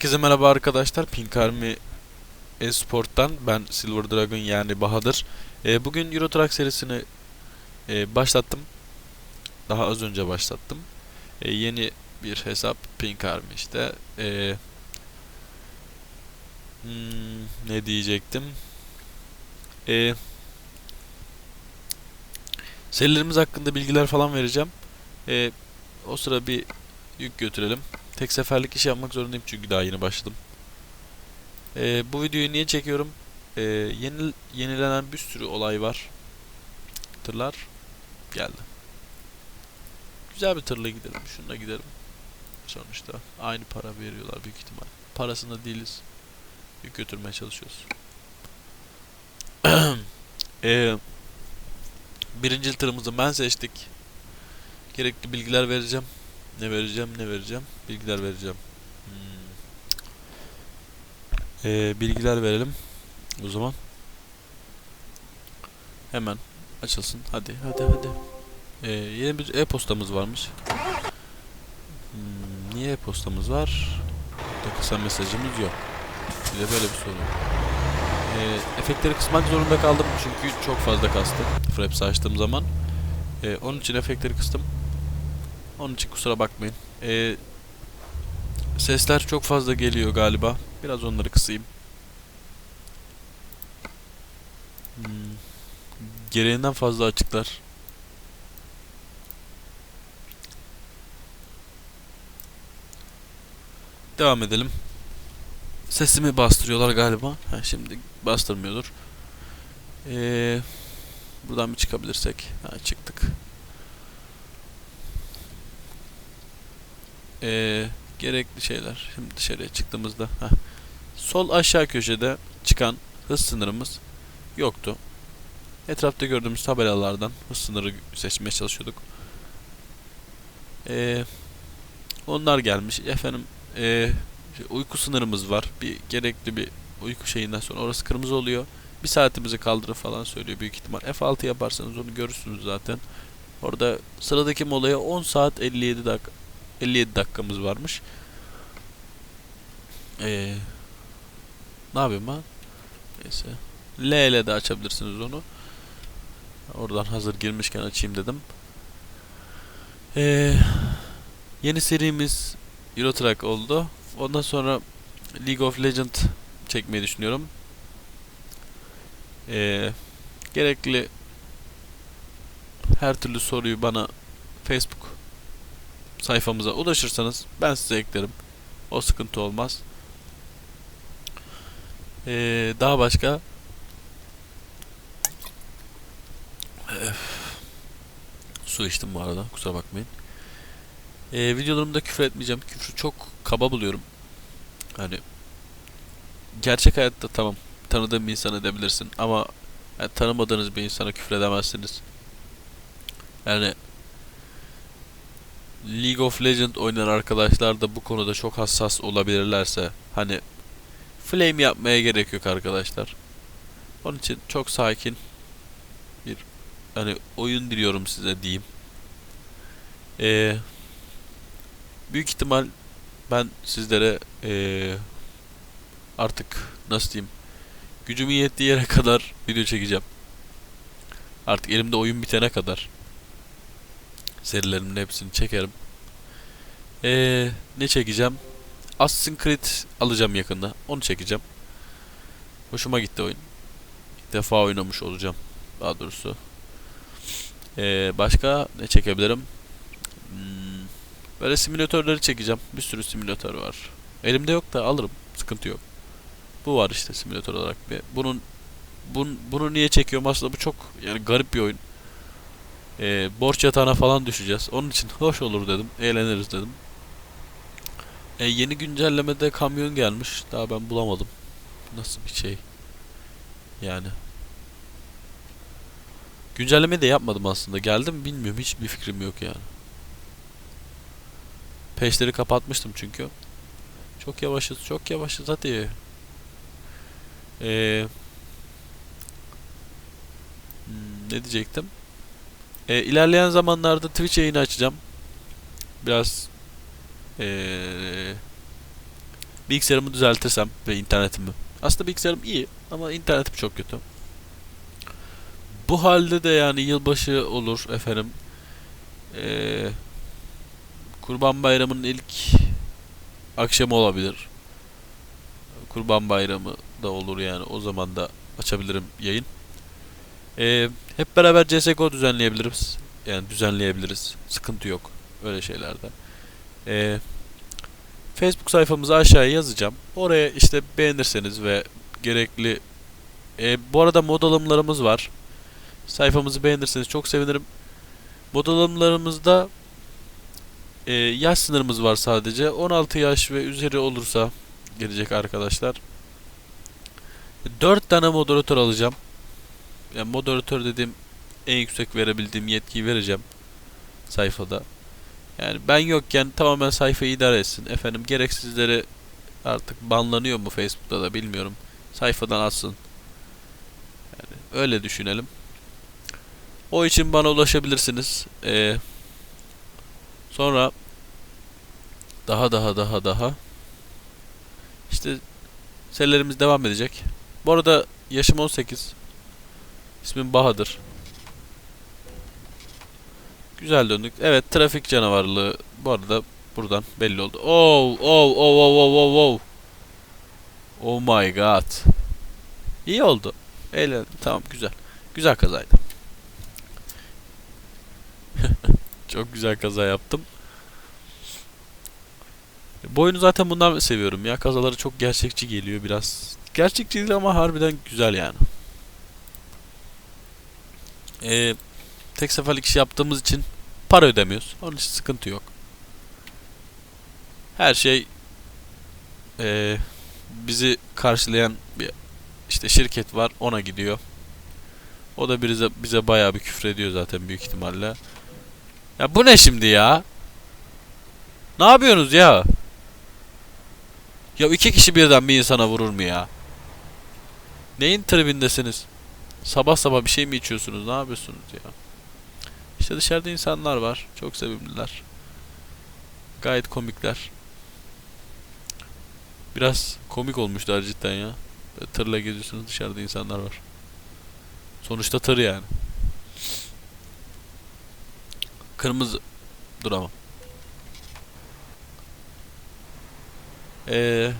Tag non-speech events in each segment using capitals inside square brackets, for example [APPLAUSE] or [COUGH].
Herkese merhaba arkadaşlar. Pink Army Esport'tan ben Silver Dragon yani Bahadır. Ee, bugün Euro Truck serisini e, başlattım. Daha az önce başlattım. Ee, yeni bir hesap Pink Army işte. Ee, hmm, ne diyecektim? Ee, serilerimiz hakkında bilgiler falan vereceğim. Ee, o sıra bir yük götürelim. Tek seferlik iş yapmak zorundayım çünkü daha yeni başladım. Ee, bu videoyu niye çekiyorum? Ee, yeni, yenilenen bir sürü olay var. Tırlar geldi. Güzel bir tırla gidelim. Şununla gidelim. Sonuçta aynı para veriyorlar büyük ihtimal. Parasında değiliz. Yük götürmeye çalışıyoruz. [CLEARS THROAT] ee, birinci tırımızı ben seçtik. Gerekli bilgiler vereceğim. Ne vereceğim, ne vereceğim? Bilgiler vereceğim. Hmm. Ee, bilgiler verelim. O zaman. Hemen açılsın. Hadi, hadi, hadi. Ee, yeni bir e-postamız varmış. Hmm, niye e-postamız var? Burada kısa mesajımız yok. Bir de böyle bir sorun. Ee, efektleri kısmak zorunda kaldım çünkü çok fazla kastı. Fraps'i açtığım zaman. Ee, onun için efektleri kıstım. Onun için kusura bakmayın. Ee, sesler çok fazla geliyor galiba. Biraz onları kısayım. Hmm. Gereğinden fazla açıklar. Devam edelim. Sesimi bastırıyorlar galiba. Ha, şimdi bastırmıyordur. Ee, buradan bir çıkabilirsek. Ha, çıktık. Ee, gerekli şeyler. Şimdi dışarıya çıktığımızda heh. sol aşağı köşede çıkan hız sınırımız yoktu. Etrafta gördüğümüz tabelalardan hız sınırı seçmeye çalışıyorduk. Ee, onlar gelmiş. Efendim şey, uyku sınırımız var. Bir gerekli bir uyku şeyinden sonra orası kırmızı oluyor. Bir saatimizi kaldırır falan söylüyor büyük ihtimal. F6 yaparsanız onu görürsünüz zaten. Orada sıradaki molaya 10 saat 57 dakika 57 dakikamız varmış. Ee, ne yapayım ben? Neyse. L ile de açabilirsiniz onu. Oradan hazır girmişken açayım dedim. Ee, yeni serimiz Euro Truck oldu. Ondan sonra League of Legend çekmeyi düşünüyorum. Ee, gerekli her türlü soruyu bana Facebook sayfamıza ulaşırsanız ben size eklerim. O sıkıntı olmaz. Ee, daha başka Öf. su içtim bu arada kusura bakmayın. Ee, videolarımda küfür etmeyeceğim. Küfrü çok kaba buluyorum. Hani gerçek hayatta tamam tanıdığın bir insan edebilirsin ama yani tanımadığınız bir insana küfür edemezsiniz. Yani League of Legend oynayan arkadaşlar da bu konuda çok hassas olabilirlerse hani flame yapmaya gerek yok arkadaşlar. Onun için çok sakin bir hani oyun diliyorum size diyeyim. Ee, büyük ihtimal ben sizlere ee, artık nasıl diyeyim gücümün yettiği yere [LAUGHS] kadar video çekeceğim. Artık elimde oyun bitene kadar serilerimin hepsini çekerim. Ee, ne çekeceğim? Assassin's Creed alacağım yakında. Onu çekeceğim. Hoşuma gitti oyun. İlk defa oynamış olacağım. Daha doğrusu. Ee, başka ne çekebilirim? Hmm, böyle simülatörleri çekeceğim. Bir sürü simülatör var. Elimde yok da alırım. Sıkıntı yok. Bu var işte simülatör olarak bir. Bunun bun, bunu niye çekiyorum aslında bu çok yani garip bir oyun e, borç yatağına falan düşeceğiz. Onun için hoş olur dedim. Eğleniriz dedim. E, yeni güncellemede kamyon gelmiş. Daha ben bulamadım. Nasıl bir şey? Yani. Güncelleme de yapmadım aslında. Geldim mi bilmiyorum. Hiçbir fikrim yok yani. Peşleri kapatmıştım çünkü. Çok yavaşız. Çok yavaşız. Hadi. Eee... Hmm, ne diyecektim? E, ilerleyen zamanlarda Twitch yayını açacağım. Biraz e, bilgisayarımı düzeltirsem ve internetimi. Aslında bilgisayarım iyi ama internetim çok kötü. Bu halde de yani yılbaşı olur efendim. Ee, Kurban Bayramı'nın ilk akşamı olabilir. Kurban Bayramı da olur yani. O zaman da açabilirim yayın. Ee, hep beraber CSGO düzenleyebiliriz. Yani düzenleyebiliriz. Sıkıntı yok. Öyle şeylerde. Ee, Facebook sayfamızı aşağıya yazacağım. Oraya işte beğenirseniz ve gerekli Ee, bu arada mod alımlarımız var. Sayfamızı beğenirseniz çok sevinirim. Mod alımlarımızda e, yaş sınırımız var sadece. 16 yaş ve üzeri olursa gelecek arkadaşlar. 4 tane moderatör alacağım. Yani moderatör dediğim en yüksek verebildiğim yetkiyi vereceğim sayfada. Yani ben yokken tamamen sayfayı idare etsin. Efendim gereksizleri artık banlanıyor mu Facebook'ta da bilmiyorum. Sayfadan atsın. Yani öyle düşünelim. O için bana ulaşabilirsiniz. Ee, sonra daha daha daha daha işte serilerimiz devam edecek. Bu arada yaşım 18. İsmim Bahadır. Güzel döndük. Evet trafik canavarlığı bu arada buradan belli oldu. Oh oh oh oh oh oh oh. Oh my god. İyi oldu. Eğlendim. Tamam güzel. Güzel kazaydı. [LAUGHS] Çok güzel kaza yaptım. Bu zaten bundan seviyorum ya. Kazaları çok gerçekçi geliyor biraz. Gerçekçi değil ama harbiden güzel yani. Ee, tek seferlik iş yaptığımız için para ödemiyoruz. Onun için sıkıntı yok. Her şey ee, bizi karşılayan bir işte şirket var ona gidiyor. O da bize bize bayağı bir küfür ediyor zaten büyük ihtimalle. Ya bu ne şimdi ya? Ne yapıyorsunuz ya? Ya iki kişi birden bir insana vurur mu ya? Neyin tribindesiniz? Sabah sabah bir şey mi içiyorsunuz? Ne yapıyorsunuz ya? İşte dışarıda insanlar var. Çok sevimliler. Gayet komikler. Biraz komik olmuşlar cidden ya. Böyle tırla geziyorsunuz dışarıda insanlar var. Sonuçta tır yani. Kırmızı duramam. Ee,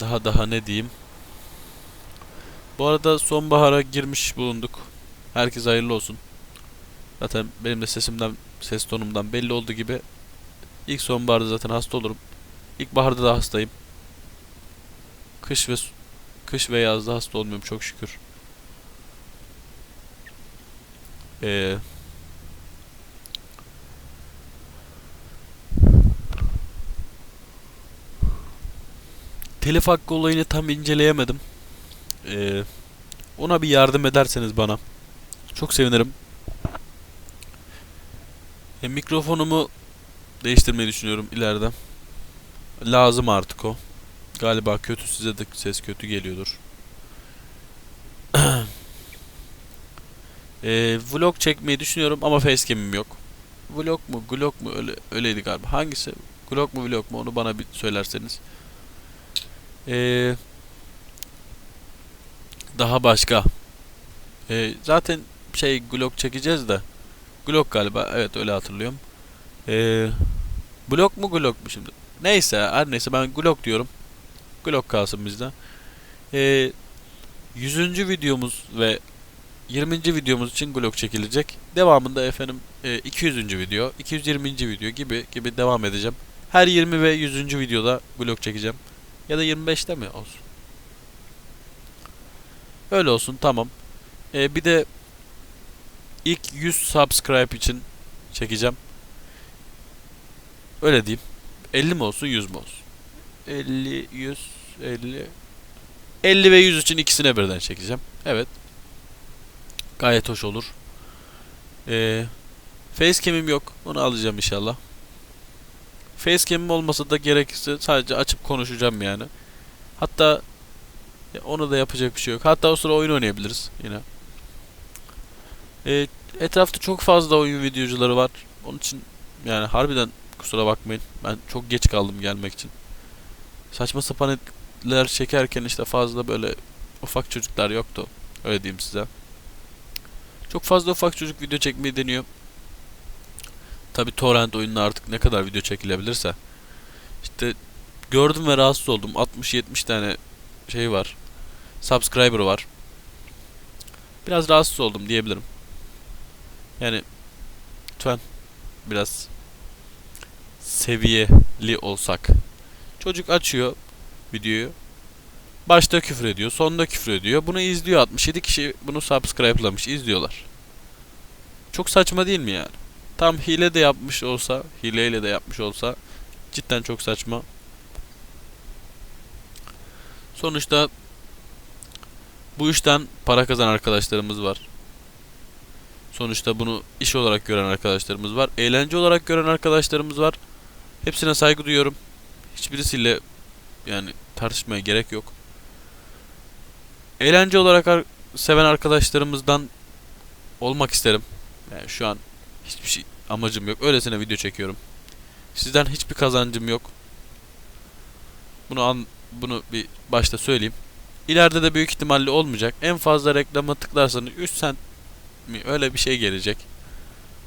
daha daha ne diyeyim? Bu arada sonbahara girmiş bulunduk. Herkes hayırlı olsun. Zaten benim de sesimden, ses tonumdan belli olduğu gibi ilk sonbaharda zaten hasta olurum. İlkbaharda da hastayım. Kış ve kış ve yazda hasta olmuyorum çok şükür. Ee, telif hakkı olayını tam inceleyemedim. Ee, ona bir yardım ederseniz bana. Çok sevinirim. E, mikrofonumu değiştirmeyi düşünüyorum ileride. Lazım artık o. Galiba kötü size de ses kötü geliyordur. [CLEARS THROAT] e, vlog çekmeyi düşünüyorum ama facecam'im yok. Vlog mu, vlog mu öyle öyleydi galiba. Hangisi? Vlog mu, vlog mu onu bana bir söylerseniz. Ee, daha başka. Ee, zaten şey vlog çekeceğiz de. Vlog galiba. Evet öyle hatırlıyorum. Ee, blog mu vlog mu şimdi? Neyse her neyse ben vlog diyorum. Vlog kalsın bizde. Ee, 100. videomuz ve 20. videomuz için vlog çekilecek. Devamında efendim e, 200. video, 220. video gibi gibi devam edeceğim. Her 20 ve 100. videoda vlog çekeceğim. Ya da 25'te mi olsun? Öyle olsun tamam. Ee, bir de ilk 100 subscribe için çekeceğim. Öyle diyeyim. 50 mi olsun 100 mü olsun? 50, 100, 50. 50 ve 100 için ikisine birden çekeceğim. Evet. Gayet hoş olur. Ee, Facecam'im yok. Onu alacağım inşallah. Facecam'im olmasa da gerekirse sadece açıp konuşacağım yani. Hatta ya onu da yapacak bir şey yok. Hatta o sıra oyun oynayabiliriz yine. Ee, etrafta çok fazla oyun videocuları var. Onun için yani harbiden kusura bakmayın. Ben çok geç kaldım gelmek için. saçma sapan etler çekerken işte fazla böyle ufak çocuklar yoktu. Öyle diyeyim size. Çok fazla ufak çocuk video çekmeyi deniyor. Tabi torrent oyununa artık ne kadar video çekilebilirse. İşte gördüm ve rahatsız oldum. 60-70 tane şey var. Subscriber var. Biraz rahatsız oldum diyebilirim. Yani lütfen biraz seviyeli olsak. Çocuk açıyor videoyu. Başta küfür ediyor, sonunda küfür ediyor. Bunu izliyor 67 kişi bunu subscribe'lamış, izliyorlar. Çok saçma değil mi yani? Tam hile de yapmış olsa, hileyle de yapmış olsa cidden çok saçma. Sonuçta bu işten para kazanan arkadaşlarımız var. Sonuçta bunu iş olarak gören arkadaşlarımız var. Eğlence olarak gören arkadaşlarımız var. Hepsine saygı duyuyorum. Hiçbirisiyle yani tartışmaya gerek yok. Eğlence olarak ar- seven arkadaşlarımızdan olmak isterim. Yani şu an hiçbir şey amacım yok. Öylesine video çekiyorum. Sizden hiçbir kazancım yok. Bunu an bunu bir başta söyleyeyim. İleride de büyük ihtimalle olmayacak. En fazla reklama tıklarsanız 3 sent mi öyle bir şey gelecek.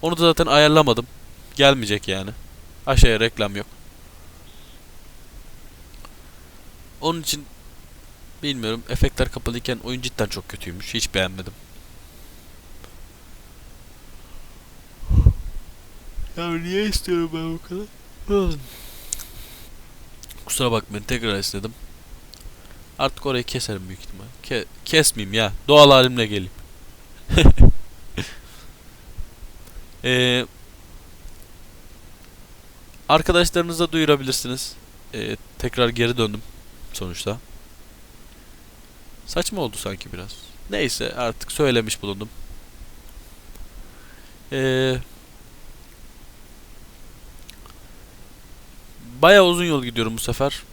Onu da zaten ayarlamadım. Gelmeyecek yani. Aşağıya reklam yok. Onun için bilmiyorum. Efektler kapalıyken oyun cidden çok kötüymüş. Hiç beğenmedim. Ya niye istiyorum ben bu kadar? Kusura bakmayın tekrar istedim. Artık orayı keserim büyük ihtimal. Ke kesmeyeyim ya. Doğal halimle geleyim. [LAUGHS] Ee, arkadaşlarınıza duyurabilirsiniz. Ee, tekrar geri döndüm sonuçta. Saçma oldu sanki biraz. Neyse artık söylemiş bulundum. Ee, Baya uzun yol gidiyorum bu sefer.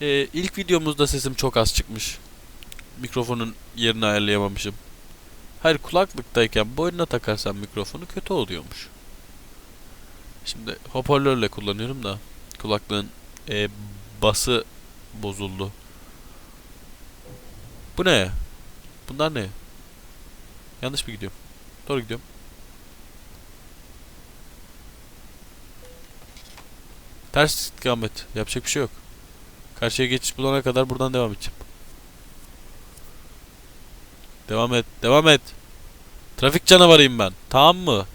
Ee, ilk videomuzda sesim çok az çıkmış. Mikrofonun yerini ayarlayamamışım. Hayır kulaklıktayken boynuna takarsan mikrofonu kötü oluyormuş. Şimdi hoparlörle kullanıyorum da kulaklığın e, bası bozuldu. Bu ne? Bunlar ne? Yanlış mı gidiyorum? Doğru gidiyorum. Ters istikamet. Yapacak bir şey yok. Karşıya geçiş bulana kadar buradan devam edeceğim. Devam et. Devam et. Trafik canavarıyım ben. Tamam mı?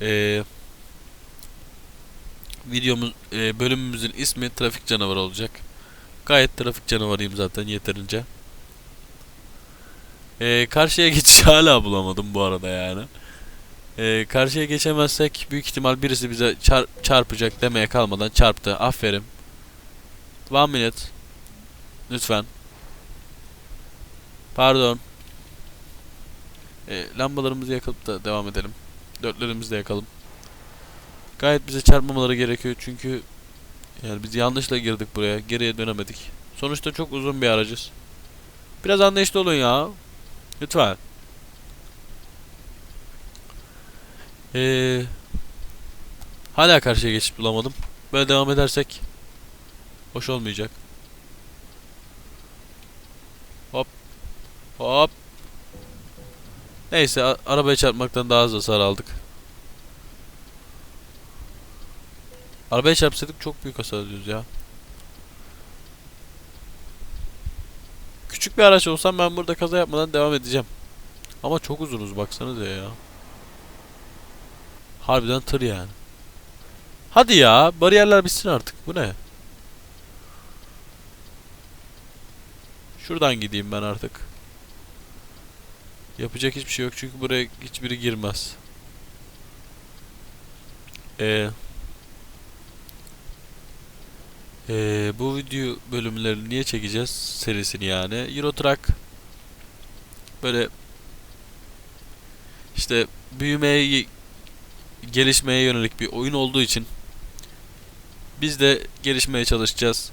Ee, videomuz, e, bölümümüzün ismi trafik canavarı olacak. Gayet trafik canavarıyım zaten yeterince. Ee, karşıya geçiş [LAUGHS] hala bulamadım bu arada yani. Ee, karşıya geçemezsek büyük ihtimal birisi bize çar- çarpacak demeye kalmadan çarptı. Aferin. One minute. Lütfen. Pardon. Ee, lambalarımızı yakıp da devam edelim. Dörtlerimizi de yakalım. Gayet bize çarpmamaları gerekiyor çünkü yani biz yanlışla girdik buraya. Geriye dönemedik. Sonuçta çok uzun bir aracız. Biraz anlayışlı olun ya. Lütfen. Ee, hala karşıya geçiş bulamadım. Böyle devam edersek hoş olmayacak. Hop. Hop. Neyse arabaya çarpmaktan daha az hasar aldık. Arabaya çarpsaydık çok büyük hasar alıyoruz ya. Küçük bir araç olsam ben burada kaza yapmadan devam edeceğim. Ama çok uzunuz baksanıza ya. Harbiden tır yani. Hadi ya bariyerler bitsin artık. Bu ne? Şuradan gideyim ben artık. Yapacak hiçbir şey yok çünkü buraya hiçbiri girmez. Ee, ee, bu video bölümlerini niye çekeceğiz serisini yani? Euro böyle işte büyümeye gelişmeye yönelik bir oyun olduğu için biz de gelişmeye çalışacağız.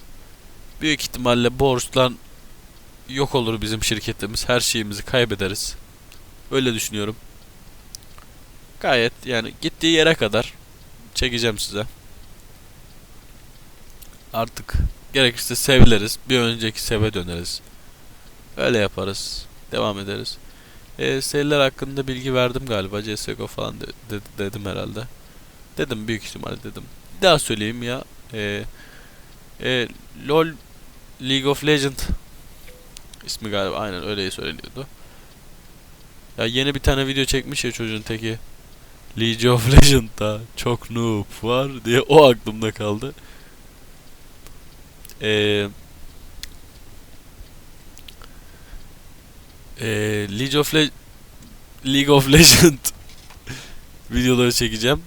Büyük ihtimalle borçlan yok olur bizim şirketimiz. Her şeyimizi kaybederiz. Öyle düşünüyorum. Gayet yani gittiği yere kadar çekeceğim size. artık gerekirse sevleriz. Bir önceki seve döneriz. Öyle yaparız. Devam ederiz. E, seriler hakkında bilgi verdim galiba. CSGO falan de- de- dedim herhalde. Dedim büyük ihtimal dedim. Bir daha söyleyeyim ya. E, e, LOL League of Legend ismi galiba aynen öyle söyleniyordu. Ya yeni bir tane video çekmiş ya çocuğun teki. League of Legend'da çok noob var diye o aklımda kaldı. Eee Eee League of Le League of Legend [LAUGHS] videoları çekeceğim.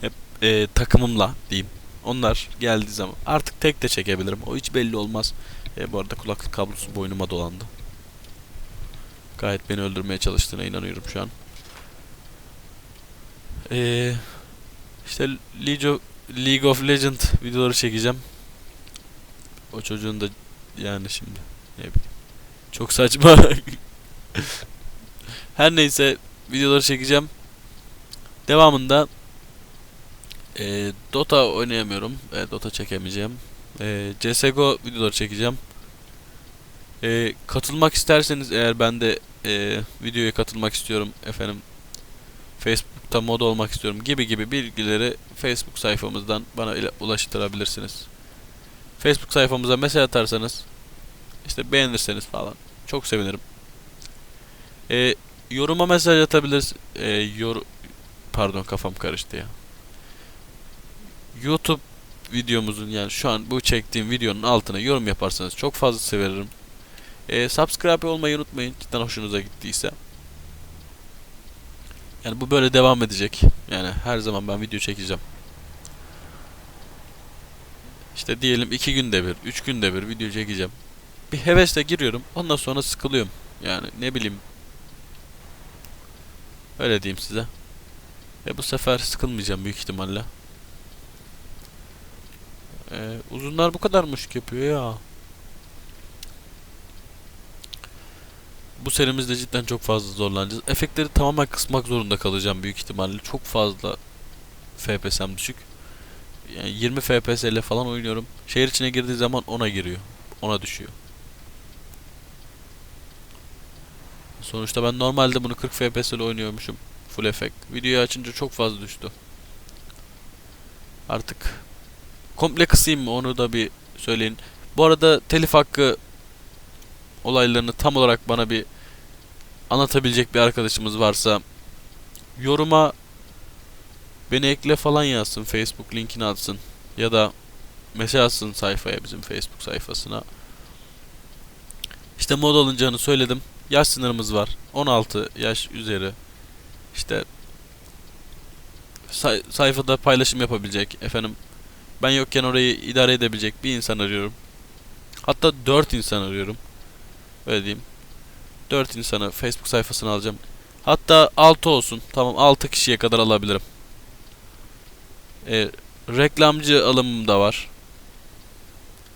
Hep eee, takımımla diyeyim. Onlar geldiği zaman artık tek de çekebilirim. O hiç belli olmaz. E, bu arada kulaklık kablosu boynuma dolandı. Gayet beni öldürmeye çalıştığına inanıyorum şu an. Eee işte League of, League of Legend videoları çekeceğim. O çocuğun da yani şimdi ne bileyim. Çok saçma. [LAUGHS] Her neyse videoları çekeceğim. Devamında eee, Dota oynayamıyorum. E, Dota çekemeyeceğim. Eee CSGO videoları çekeceğim. Eee, katılmak isterseniz eğer ben de eee, videoya katılmak istiyorum efendim. Facebook'ta mod olmak istiyorum gibi gibi bilgileri Facebook sayfamızdan bana ulaştırabilirsiniz. Facebook sayfamıza mesaj atarsanız işte beğenirseniz falan çok sevinirim. Ee, yoruma mesaj atabiliriz. Ee, yor pardon kafam karıştı ya. YouTube videomuzun yani şu an bu çektiğim videonun altına yorum yaparsanız çok fazla sevinirim. Ee, subscribe olmayı unutmayın cidden hoşunuza gittiyse. Yani bu böyle devam edecek. Yani her zaman ben video çekeceğim. İşte diyelim iki günde bir, üç günde bir video çekeceğim. Bir hevesle giriyorum. Ondan sonra sıkılıyorum. Yani ne bileyim. Öyle diyeyim size. Ve bu sefer sıkılmayacağım büyük ihtimalle. Ee, uzunlar bu kadar muşk yapıyor ya. Bu serimizde cidden çok fazla zorlanacağız. Efektleri tamamen kısmak zorunda kalacağım büyük ihtimalle. Çok fazla FPS'm düşük. Yani 20 FPS ile falan oynuyorum. Şehir içine girdiği zaman ona giriyor. Ona düşüyor. Sonuçta ben normalde bunu 40 FPS ile oynuyormuşum. Full efekt. Videoyu açınca çok fazla düştü. Artık komple kısayım mı onu da bir söyleyin. Bu arada telif hakkı olaylarını tam olarak bana bir anlatabilecek bir arkadaşımız varsa yoruma beni ekle falan yazsın. Facebook linkini atsın. Ya da mesaj atsın sayfaya bizim Facebook sayfasına. İşte mod alınacağını söyledim. Yaş sınırımız var. 16 yaş üzeri. İşte say- sayfada paylaşım yapabilecek efendim. Ben yokken orayı idare edebilecek bir insan arıyorum. Hatta 4 insan arıyorum. Öyle diyeyim. 4 insanı Facebook sayfasına alacağım. Hatta 6 olsun. Tamam 6 kişiye kadar alabilirim. E, reklamcı alımım da var.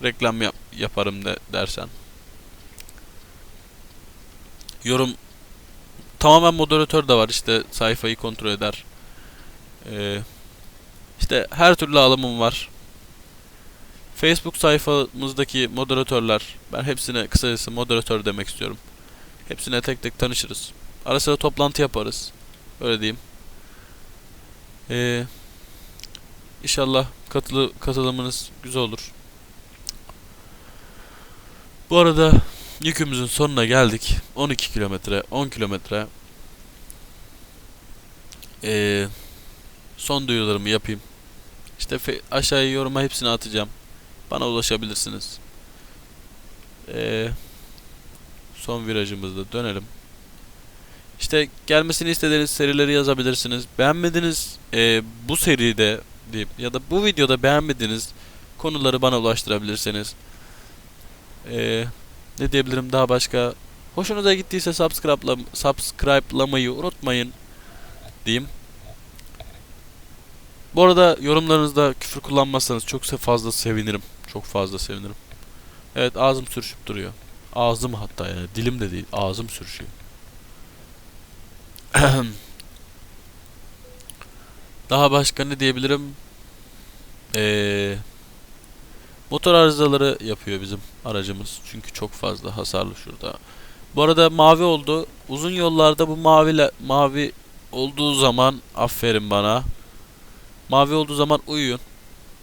Reklam yap- yaparım de dersen. Yorum tamamen moderatör de var işte sayfayı kontrol eder. E, işte her türlü alımım var. Facebook sayfamızdaki moderatörler, ben hepsine kısacası moderatör demek istiyorum. Hepsine tek tek tanışırız. Ara sıra toplantı yaparız. Öyle diyeyim. Ee, inşallah katılı, katılımınız güzel olur. Bu arada yükümüzün sonuna geldik. 12 kilometre, 10 kilometre. Ee, son duyurularımı yapayım. İşte aşağıya yoruma hepsini atacağım. Bana ulaşabilirsiniz. Ee, son virajımızda dönelim. İşte gelmesini istediğiniz serileri yazabilirsiniz. Beğenmediğiniz e, bu seride diyeyim ya da bu videoda beğenmediğiniz konuları bana ulaştırabilirsiniz. Ee, ne diyebilirim daha başka? Hoşunuza gittiyse subscribe'la subscribe'lamayı unutmayın diyeyim. Bu arada yorumlarınızda küfür kullanmazsanız çok fazla sevinirim. Çok fazla sevinirim. Evet ağzım sürüşüp duruyor. Ağzım hatta yani dilim de değil ağzım sürüşüyor. [CLEARS THROAT] Daha başka ne diyebilirim? Ee, Motor arızaları yapıyor bizim aracımız. Çünkü çok fazla hasarlı şurada. Bu arada mavi oldu. Uzun yollarda bu mavi mavi olduğu zaman aferin bana. Mavi olduğu zaman uyuyun.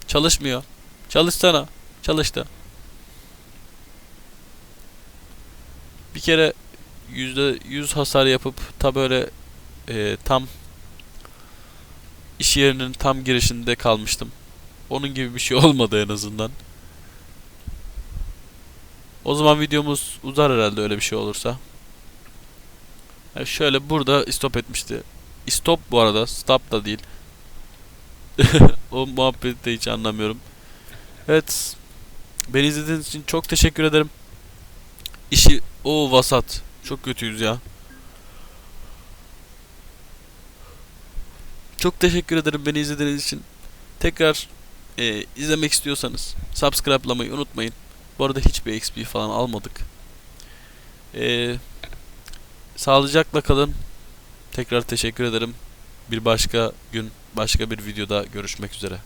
Çalışmıyor. Çalışsana. Çalıştı. Bir kere yüzde yüz hasar yapıp ta böyle e, tam iş yerinin tam girişinde kalmıştım. Onun gibi bir şey [LAUGHS] olmadı en azından. O zaman videomuz uzar herhalde öyle bir şey olursa. Yani şöyle burada stop etmişti. Stop bu arada. Stop da değil. [LAUGHS] o muhabbeti de hiç anlamıyorum. Evet. Beni izlediğiniz için çok teşekkür ederim. İşi o vasat. Çok kötüyüz ya. Çok teşekkür ederim beni izlediğiniz için. Tekrar e, izlemek istiyorsanız subscribe'lamayı unutmayın. Bu arada hiçbir XP falan almadık. E, sağlıcakla kalın. Tekrar teşekkür ederim. Bir başka gün başka bir videoda görüşmek üzere.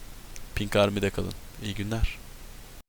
Pink Army'de kalın. İyi günler.